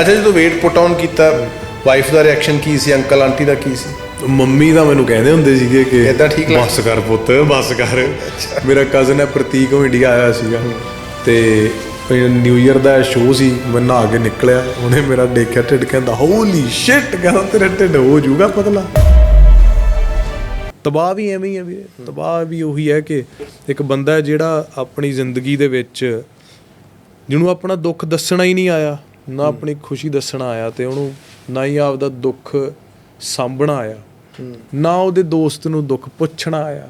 ਅੱਛਾ ਜਦੋਂ weight put on ਕੀਤਾ ਵਾਈਫ ਦਾ ਰਿਐਕਸ਼ਨ ਕੀ ਸੀ? ਅੰਕਲ ਆਂਟੀ ਦਾ ਕੀ ਸੀ? ਮੰਮੀ ਤਾਂ ਮੈਨੂੰ ਕਹਿੰਦੇ ਹੁੰਦੇ ਸੀਗੇ ਕਿ ਏਦਾਂ ਠੀਕ ਲੱਗ- ਬਸ ਕਰ ਪੁੱਤ ਬਸ ਕਰ। ਮੇਰਾ ਕਜ਼ਨ ਹੈ ਪ੍ਰਤੀਕ ਉਹ ਇੰਡੀਆ ਆਇਆ ਸੀਗਾ। ਤੇ ਨਿਊ ਇਅਰ ਦਾ ਸ਼ੋਅ ਸੀ ਮੈਂ ਨਹਾ ਕੇ ਨਿਕਲਿਆ। ਉਹਨੇ ਮੇਰਾ ਦੇਖਿਆ ਢਿੱਡ ਕਹਿੰਦਾ ਹੋਲੀ ਸ਼ਿਟ ਕਹਿੰਦਾ ਤੇਰਾ ਢਿੱਡ ਹੋ ਜਾਊਗਾ ਪਤਲਾ। ਤਬਾਹ ਵੀ ਐਵੇਂ ਹੀ ਹੈ ਵੀਰੇ। ਤਬਾਹ ਵੀ ਉਹੀ ਹੈ ਕਿ ਇੱਕ ਬੰਦਾ ਜਿਹੜਾ ਆਪਣੀ ਜ਼ਿੰਦਗੀ ਦੇ ਵਿੱਚ ਜਿਹਨੂੰ ਆਪਣਾ ਦੁੱਖ ਦੱਸਣਾ ਹੀ ਨਹੀਂ ਆਇਆ ਨਾ ਆਪਣੀ ਖੁਸ਼ੀ ਦੱਸਣਾ ਆਇਆ ਤੇ ਉਹਨੂੰ ਨਾ ਹੀ ਆਪਦਾ ਦੁੱਖ ਸਾਂਭਣਾ ਆਇਆ ਨਾ ਉਹਦੇ ਦੋਸਤ ਨੂੰ ਦੁੱਖ ਪੁੱਛਣਾ ਆਇਆ।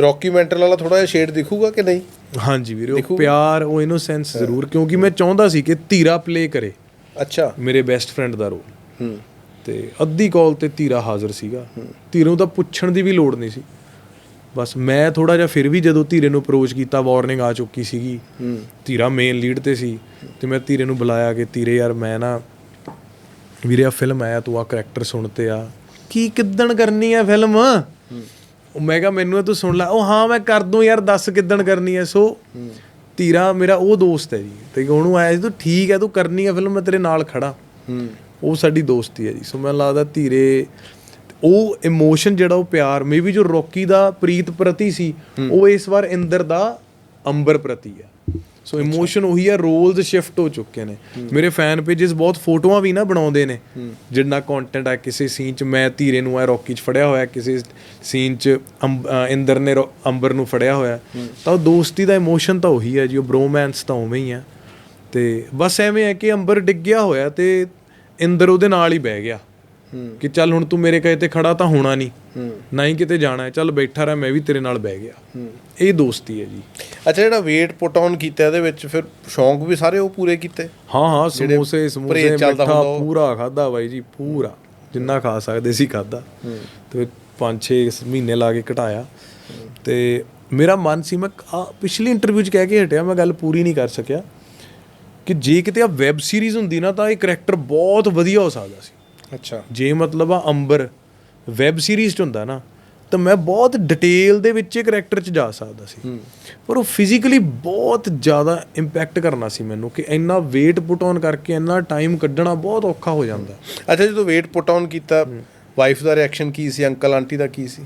ਰੌਕੀ ਮੈਂਟਲ ਵਾਲਾ ਥੋੜਾ ਜਿਹਾ ਸ਼ੇਡ ਦਿਖੂਗਾ ਕਿ ਨਹੀਂ? ਹਾਂਜੀ ਵੀਰੇ ਉਹ ਪਿਆਰ ਉਹ ਇਨੋਸੈਂਸ ਜ਼ਰੂਰ ਕਿਉਂਕਿ ਮੈਂ ਚਾਹੁੰਦਾ ਸੀ ਕਿ ਧੀਰਾ ਪਲੇ ਕਰੇ। ਅੱਛਾ। ਮੇਰੇ ਬੈਸਟ ਫਰੈਂਡ ਦਾ ਰੋਲ ਤੇ ਅੱਧੀ ਕਾਲ ਤੇ ਧੀਰਾ ਹਾਜ਼ਰ ਸੀਗਾ। ਧੀਰੇ ਤਾਂ ਪੁੱਛਣ ਦੀ ਵੀ ਲੋੜ ਨਹੀਂ ਸੀ। ਬਸ ਮੈਂ ਥੋੜਾ ਜਿਹਾ ਫਿਰ ਵੀ ਜਦੋਂ ਧੀਰੇ ਨੂੰ ਅਪਰੋਚ ਕੀਤਾ ਵਾਰਨਿੰਗ ਆ ਚੁੱਕੀ ਸੀਗੀ। ਧੀਰਾ ਮੇਨ ਲੀਡ ਤੇ ਸੀ ਤੇ ਮੈਂ ਧੀਰੇ ਨੂੰ ਬੁਲਾਇਆ ਕਿ ਧੀਰੇ ਯਾਰ ਮੈਂ ਨਾ ਵੀਰੇ ਆ ਫਿਲਮ ਆਇਆ ਤੂੰ ਆ ਕਰੈਕਟਰ ਸੁਣ ਤੇ ਆ। ਕੀ ਕਿੱਦਣ ਕਰਨੀ ਆ ਫਿਲਮ ਉਹ ਮੈਂ ਕਿਹਾ ਮੈਨੂੰ ਇਹ ਤੂੰ ਸੁਣ ਲੈ। ਉਹ ਹਾਂ ਮੈਂ ਕਰ ਦੂੰ ਯਾਰ ਦੱਸ ਕਿੱਦਣ ਕਰਨੀ ਹੈ ਸੋ ਧੀਰਾ ਮੇਰਾ ਉਹ ਦੋਸਤ ਹੈ ਜੀ ਤੇ ਉਹਨੂੰ ਆਇਆ ਸੀ ਤੂੰ ਠੀਕ ਹੈ ਤੂੰ ਕਰਨੀ ਹੈ ਫਿਲਮ ਮੈਂ ਤੇਰੇ ਨਾਲ ਖੜਾ। ਹੂੰ। ਉਹ ਸਾਡੀ ਦੋਸਤੀ ਹੈ ਜੀ। ਸੋ ਮੈਨੂੰ ਲੱਗਦਾ ਧੀਰੇ ਉਹ ਇਮੋਸ਼ਨ ਜਿਹੜਾ ਉਹ ਪਿਆਰ ਮੇਬੀ ਜੋ ਰੋਕੀ ਦਾ ਪ੍ਰੀਤ ਪ੍ਰਤੀ ਸੀ ਉਹ ਇਸ ਵਾਰ ਇੰਦਰ ਦਾ ਅੰਬਰ ਪ੍ਰਤੀ ਹੈ। ਸੋ ਇਮੋਸ਼ਨ ਉਹੀ ਹੈ ਰੋਲਸ ਸ਼ਿਫਟ ਹੋ ਚੁੱਕੇ ਨੇ। ਮੇਰੇ ਫੈਨ ਪੇजेस ਬਹੁਤ ਫੋਟੋਆਂ ਵੀ ਨਾ ਬਣਾਉਂਦੇ ਨੇ। ਜਿੰਨਾ ਕੰਟੈਂਟ ਆ ਕਿਸੇ ਸੀਨ 'ਚ ਮੈਂ ਧੀਰੇ ਨੂੰ ਆ ਰੋਕੀ 'ਚ ਫੜਿਆ ਹੋਇਆ ਕਿਸੇ ਸੀਨ 'ਚ ਇੰਦਰ ਨੇ ਅੰਬਰ ਨੂੰ ਫੜਿਆ ਹੋਇਆ। ਤਾਂ ਉਹ ਦੋਸਤੀ ਦਾ ਇਮੋਸ਼ਨ ਤਾਂ ਉਹੀ ਹੈ ਜੀ ਉਹ ਬ੍ਰੋਮੈਂਸ ਤਾਂ ਉਵੇਂ ਹੀ ਆ ਤੇ ਬਸ ਐਵੇਂ ਹੈ ਕਿ ਅੰਬਰ ਡਿੱਗਿਆ ਹੋਇਆ ਤੇ ਇੰਦਰ ਉਹਦੇ ਨਾਲ ਹੀ ਬਹਿ ਗਿਆ। ਕਿ ਚੱਲ ਹੁਣ ਤੂੰ ਮੇਰੇ ਕਹੇ ਤੇ ਖੜਾ ਤਾਂ ਹੋਣਾ ਨਹੀਂ। ਨਾ ਹੀ ਕਿਤੇ ਜਾਣਾ ਹੈ। ਚੱਲ ਬੈਠਾ ਰਹਿ ਮੈਂ ਵੀ ਤੇਰੇ ਨਾਲ ਬਹਿ ਗਿਆ। ਇਹ ਦੋਸਤੀ ਹੈ ਜੀ। ਅੱਛਾ ਜਿਹੜਾ weight ਪੁੱਟ ਔਨ ਕੀਤਾ ਇਹਦੇ ਵਿੱਚ ਫਿਰ ਸ਼ੌਂਕ ਵੀ ਸਾਰੇ ਉਹ ਪੂਰੇ ਕੀਤੇ? ਹਾਂ ਹਾਂ ਸਮੋਸੇ ਸਮੋਸੇ ਮਿੱਠਾ। ਪੂਰਾ ਖਾਦਾ ਬਾਈ ਜੀ ਪੂਰਾ। ਜਿੰਨਾ ਖਾ ਸਕਦੇ ਸੀ ਖਾਦਾ ਤੇ 5-6 ਮਹੀਨੇ ਲਾ ਕੇ ਘਟਾਇਆ। ਤੇ ਮੇਰਾ ਮਨ ਸੀ ਮੈਂ ਪਿਛਲੀ ਇੰਟਰਵਿਊ 'ਚ ਕਹਿ ਕੇ ਹਟਿਆ ਮੈਂ ਗੱਲ ਪੂਰੀ ਨਹੀਂ ਕਰ ਸਕਿਆ। ਕਿ ਜੇ ਕਿਤੇ ਆ ਵੈਬ ਸੀਰੀਜ਼ ਹੁੰਦੀ ਨਾ ਤਾਂ ਇਹ ਕਰੈਕਟਰ ਬਹੁਤ ਵਧੀਆ ਹੋ ਸਕਦਾ ਸੀ। ਅੱਛਾ। ਜੇ ਮਤਲਬ ਆ ਅੰਬਰ ਵੈਬ ਸੀਰੀਜ਼ 'ਚ ਹੁੰਦਾ ਨਾ ਤਾਂ ਮੈਂ ਬਹੁਤ ਡਿਟੇਲ ਦੇ ਵਿੱਚ ਇਹ ਕਰੈਕਟਰ 'ਚ ਜਾ ਸਕਦਾ ਸੀ। ਪਰ ਉਹ ਫਿਜ਼ੀਕਲੀ ਬਹੁਤ ਜ਼ਿਆਦਾ ਇੰਪੈਕਟ ਕਰਨਾ ਸੀ ਮੈਨੂੰ ਕਿ ਇੰਨਾ weight ਪੁਟ ਔਨ ਕਰਕੇ ਇੰਨਾ ਟਾਈਮ ਕੱਢਣਾ ਬਹੁਤ ਔਖਾ ਹੋ ਜਾਂਦਾ। ਅੱਛਾ ਜਦੋਂ weight ਪੁੱਟ ਔਨ ਕੀਤਾ ਵਾਈਫ ਦਾ ਰਿਐਕਸ਼ਨ ਕੀ ਸੀ? ਅੰਕਲ ਆਂਟੀ ਦਾ ਕੀ ਸੀ?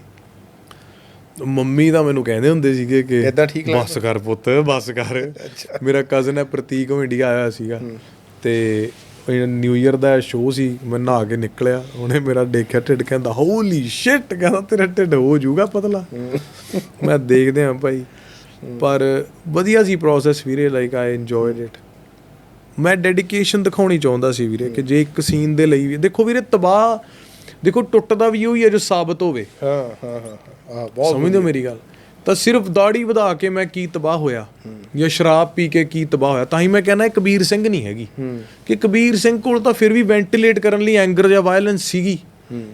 ਮੰਮੀ ਤਾਂ ਮੈਨੂੰ ਕਹਿੰਦੇ ਹੁੰਦੇ ਸੀਗੇ ਕਿ ਏਦਾਂ ਠੀਕ ਲੱਗਦਾ? ਬਸ ਕਰ ਪੁੱਤ ਬਸ ਕਰ। ਮੇਰਾ ਕਜ਼ਨ ਹੈ ਪ੍ਰਤੀਕ ਉਹ ਇੰਡੀਆ ਆਇਆ ਸੀਗਾ। ਤੇ ਨਿਊ ਇਅਰ ਦਾ ਸ਼ੋਅ ਸੀ ਮੈਂ ਨਹਾ ਕੇ ਨਿਕਲਿਆ ਉਹਨੇ ਮੇਰਾ ਦੇਖਿਆ ਢਿੱਡ ਕਹਿੰਦਾ ਹੋਲੀ ਸ਼ਿਟ ਕਹਿੰਦਾ ਤੇਰਾ ਢਿੱਡ ਹੋ ਜਾਊਗਾ ਪਤਲਾ। ਮੈਂ ਦੇਖਦੇ ਹਾਂ ਭਾਈ। ਪਰ ਵਧੀਆ ਸੀ ਪ੍ਰੋਸੈਸ ਵੀਰੇ ਲਾਈਕ ਆਈ ਇੰਜੋਇਡ ਇਟ ਮੈਂ ਡੈਡੀਕੇਸ਼ਨ ਦਿਖਾਉਣੀ ਚਾਹੁੰਦਾ ਸੀ ਵੀਰੇ ਕਿ ਜੇ ਇੱਕ ਸੀਨ ਦੇ ਲਈ ਵੀ ਦੇਖੋ ਵੀਰੇ ਤਬਾਹ ਦੇਖੋ ਟੁੱਟਦਾ ਵੀ ਉਹੀ ਹੈ ਜੋ ਸਾਬਤ ਹੋਵੇ। ਹਾਂ ਹਾਂ ਹਾਂ ਆ ਬਹੁਤ ਸਮਝਦੇ ਹੋ ਮੇਰੀ ਗੱਲ? ਤਾਂ ਸਿਰਫ ਦਾੜੀ ਵਧਾ ਕੇ ਮੈਂ ਕੀ ਤਬਾਹ ਹੋਇਆ ਜਾਂ ਸ਼ਰਾਬ ਪੀ ਕੇ ਕੀ ਤਬਾਹ ਹੋਇਆ ਤਾਂ ਹੀ ਮੈਂ ਕਹਿੰਦਾ ਕਬੀਰ ਸਿੰਘ ਨਹੀਂ ਹੈਗੀ। ਕਿ ਕਬੀਰ ਸਿੰਘ ਕੋਲ ਤਾਂ ਫਿਰ ਵੀ ਵੈਂਟੀਲੇਟ ਕਰਨ ਲਈ ਐਂਗਰ ਜਾਂ ਵਾਇਲੈਂਸ ਸੀਗੀ।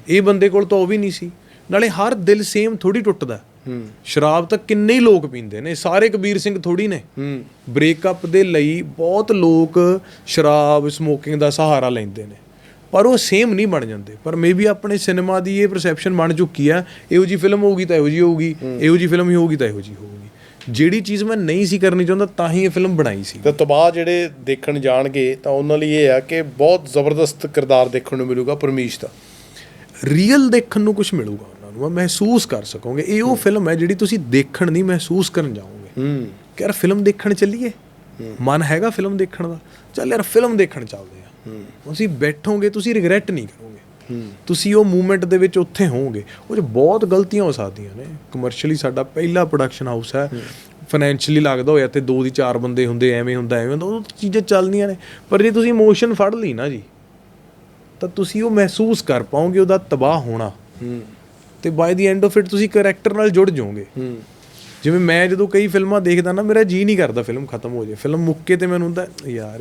ਇਹ ਬੰਦੇ ਕੋਲ ਤਾਂ ਉਹ ਵੀ ਨਹੀਂ ਸੀ। ਨਾਲੇ ਹਰ ਦਿਲ ਸੇਮ ਥੋੜੀ ਟੁੱਟਦਾ। ਸ਼ਰਾਬ ਤਾਂ ਕਿੰਨੇ ਹੀ ਲੋਕ ਪੀਂਦੇ ਨੇ ਸਾਰੇ ਕਬੀਰ ਸਿੰਘ ਥੋੜੀ ਨੇ। ਬ੍ਰੇਕਅਪ ਦੇ ਲਈ ਬਹੁਤ ਲੋਕ ਸ਼ਰਾਬ ਸਮੋਕਿੰਗ ਦਾ ਸਹਾਰਾ ਲੈਂਦੇ ਨੇ। ਪਰ ਉਹ ਸੇਮ ਨਹੀਂ ਬਣ ਜਾਂਦੇ। ਪਰ ਮੇਬੀ ਆਪਣੇ ਸਿਨੇਮਾ ਦੀ ਇਹ ਪਰਸੈਪਸ਼ਨ ਬਣ ਚੁੱਕੀ ਆ ਇਹੋ ਜੀ ਫਿਲਮ ਹੋਊਗੀ ਤਾਂ ਇਹੋ ਜੀ ਹੋਊਗੀ ਇਹੋ ਜੀ ਫਿਲਮ ਹੀ ਹੋਊਗੀ ਤਾਂ ਇਹੋ ਜੀ ਹੋਊਗੀ। ਜਿਹੜੀ ਚੀਜ਼ ਮੈਂ ਨਹੀਂ ਸੀ ਕਰਨੀ ਚਾਹੁੰਦਾ ਤਾਂ ਹੀ ਇਹ ਫਿਲਮ ਬਣਾਈ ਸੀ। ਤੇ ਤਬਾਹ ਜਿਹੜੇ ਦੇਖਣ ਜਾਣਗੇ ਤਾਂ ਉਹਨਾਂ ਲਈ ਇਹ ਆ ਕਿ ਬਹੁਤ ਜ਼ਬਰਦਸਤ ਕਿਰਦਾਰ ਦੇਖਣ ਨੂੰ ਮਿਲੂਗਾ ਪਰਮੀਸ਼ ਦਾ। ਰੀਅਲ ਦੇਖਣ ਨੂੰ ਕੁਝ ਮਿਲੂਗਾ ਉਹਨਾਂ ਨੂੰ ਮਹਿਸੂਸ ਕਰ ਸਕੋਗੇ। ਇਹ ਉਹ ਫਿਲਮ ਹੈ ਜਿਹੜੀ ਤੁਸੀਂ ਦੇਖਣ ਨਹੀਂ ਮਹਿਸੂਸ ਕਰਨ ਜਾਓਗੇ। ਹੂੰ। ਕਿ ਯਾਰ ਫਿਲਮ ਦੇਖਣ ਚੱਲੀਏ। ਮਨ ਹੈਗਾ ਫਿਲਮ ਦੇਖਣ ਦਾ। ਚੱਲ ਯਾਰ ਫਿਲਮ ਦੇਖਣ ਚੱਲਦੇ ਆ। ਤੁਸੀਂ ਬੈਠੋਗੇ ਤੁਸੀਂ ਰਿਗਰੈਟ ਨਹੀਂ ਕਰੋਗੇ। ਤੁਸੀਂ ਉਹ ਮੂਵਮੈਂਟ ਦੇ ਵਿੱਚ ਉੱਥੇ ਹੋਵੋਗੇ। ਉਹ 'ਚ ਬਹੁਤ ਗਲਤੀਆਂ ਹੋ ਸਕਦੀਆਂ ਨੇ। ਕਮਰਸ਼ੀਅਲੀ ਸਾਡਾ ਪਹਿਲਾ ਪ੍ਰੋਡਕਸ਼ਨ ਹਾਊਸ ਹੈ। ਫਾਈਨੈਂਸ਼ੀਅਲੀ ਲੱਗਦਾ ਹੋਇਆ ਤੇ ਦੋ ਦੀ ਚਾਰ ਬੰਦੇ ਹੁੰਦੇ ਐਵੇਂ ਹੁੰਦਾ ਐਵੇਂ ਹੁੰਦਾ ਉਹ ਚੀਜ਼ਾਂ ਚੱਲਦੀਆਂ ਨੇ। ਪਰ ਜੇ ਤੁਸੀਂ ਇਮੋਸ਼ਨ ਫੜ ਲਈ ਨਾ ਜੀ ਤਾਂ ਤੁਸੀਂ ਉਹ ਮਹਿਸੂਸ ਕਰ ਪਾਓਗੇ ਉਹਦਾ ਤਬਾਹ ਹੋਣਾ। ਤੇ by the end of it ਤੁਸੀਂ ਕੈਰੈਕਟਰ ਨਾਲ ਜੁੜ ਜਾਓਗੇ। ਜਿਵੇਂ ਮੈਂ ਜਦੋਂ ਕਈ ਫਿਲਮਾਂ ਦੇਖਦਾ ਨਾ, ਮੇਰਾ ਜੀ ਨਹੀਂ ਕਰਦਾ ਫਿਲਮ ਖਤਮ ਹੋ ਜਾਏ ਫਿਲਮ ਮੁੱਕੇ ਤੇ ਮੈਨੂੰ ਹੁੰਦਾ, ਯਾਰ ਇਹ